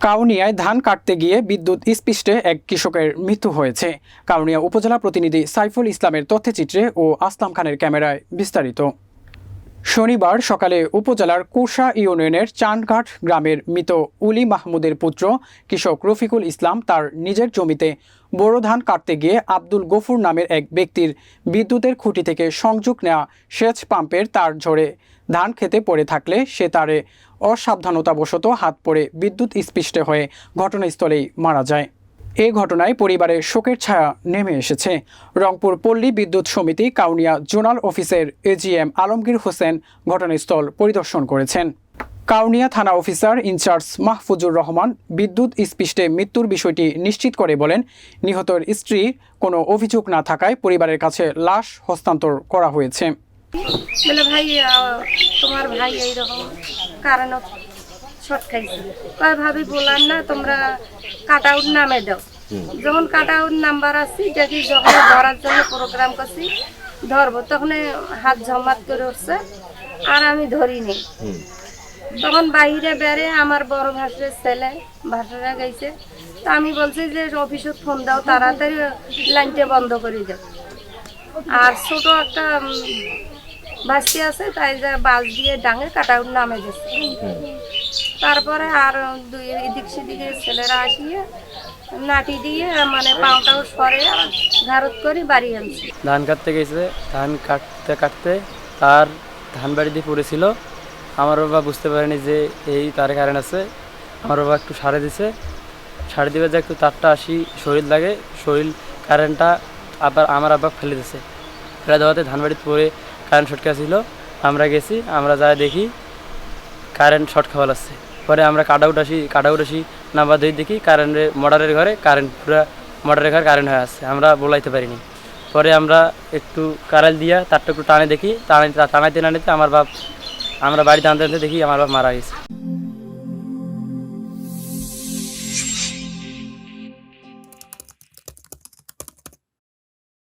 কাউনিয়ায় ধান কাটতে গিয়ে বিদ্যুৎ স্পৃষ্টে এক কৃষকের মৃত্যু হয়েছে। কাউনিয়া উপজেলা প্রতিনিধি সাইফুল ইসলামের তথ্যচিত্রে ও আসলাম খানের ক্যামেরায় বিস্তারিত। শনিবার সকালে উপজেলার কুরসা ইউনিয়নের চানঘাট গ্রামের মৃত উলি মাহমুদের পুত্র কৃষক রফিকুল ইসলাম তার নিজের জমিতে বোরো ধান কাটতে গিয়ে আব্দুল গফুর নামের এক ব্যক্তির বিদ্যুতের খুঁটি থেকে সংযোগ নেওয়া সেচ পাম্পের তার ঝরে। ধান খেতে পড়ে থাকলে সে তারে অসাবধানতাবশত হাত পড়ে বিদ্যুৎ স্পৃষ্টে হয়ে ঘটনাস্থলেই মারা যায়। এ ঘটনায় পরিবারে শোকের ছায়া নেমে এসেছে। রংপুর পল্লী বিদ্যুৎ সমিতি কাউনিয়া জোনাল অফিসের এজিএম আলমগীর হোসেন ঘটনাস্থল পরিদর্শন করেছেন। কাউনিয়া থানা অফিসার ইনচার্জ মাহফুজুর রহমান বিদ্যুৎ স্পৃষ্টে মৃত্যুর বিষয়টি নিশ্চিত করে বলেন নিহতর স্ত্রীর কোনো অভিযোগ না থাকায় পরিবারের কাছে লাশ হস্তান্তর করা হয়েছে। শর্ট খাইছে। ভাবি বললাম না তোমরা কাট আউট নামে দাও। যখন কাট আউট নাম্বার আসছি দেখি যখন ধরার জন্য প্রোগ্রাম করছি ধরবো তখন হাত জমাত করে উঠছে আর আমি ধরিনি। তখন বাইরে বেড়ে আমার বড় ভাসুরের ছেলে ভাসুরা গেছে। তা আমি বলছি যে অফিসে ফোন দাও তাড়াতাড়ি লাইনটা বন্ধ করে দাও। আর ছোট একটা ভাসি আছে তাই যা বাস দিয়ে ডাঙে কাটা নামে গেছে তারপরে আর দুই এদিক সেদিকে ছেলেরা আসিয়ে নাটি দিয়ে মানে পাউটাও সরে ঘারত করে বাড়ি আনছে। ধান কাটতে গেছে, ধান কাটতে কাটতে তার ধান বাড়ি দিয়ে পড়েছিল। আমার বাবা বুঝতে পারেনি যে এই তার কারেন্ট আছে। আমার বাবা একটু সারে দিছে। সারে দিবে যে একটু তারটা আসি, শরীর লাগে, শরীর কারেন্টটা আবার আমার আব্বা ফেলে দিছে। ফেলে দেওয়াতে ধান বাড়িতে পড়ে কারেন্ট শর্ট ছিল। আমরা গেছি, আমরা যাই দেখি কারেন্ট শর্ট খাওয়া লাগছে পরে আমরা কাট আউট আসি কাট আউট আসি নাম্বার দিয়ে দেখি কারেন্টের মোটরের ঘরে কারেন্ট পুরো মোটরের ঘরে কারেন্ট হয়ে আসছে, আমরা বলাইতে পারিনি। পরে আমরা একটু কারেল দিয়া তারটা একটু টানে দেখি, টানে টানাইতে টানাইতে আমার বাপ আমরা বাড়িতে আনতে আনতে দেখি আমার বাপ মারা গেছে।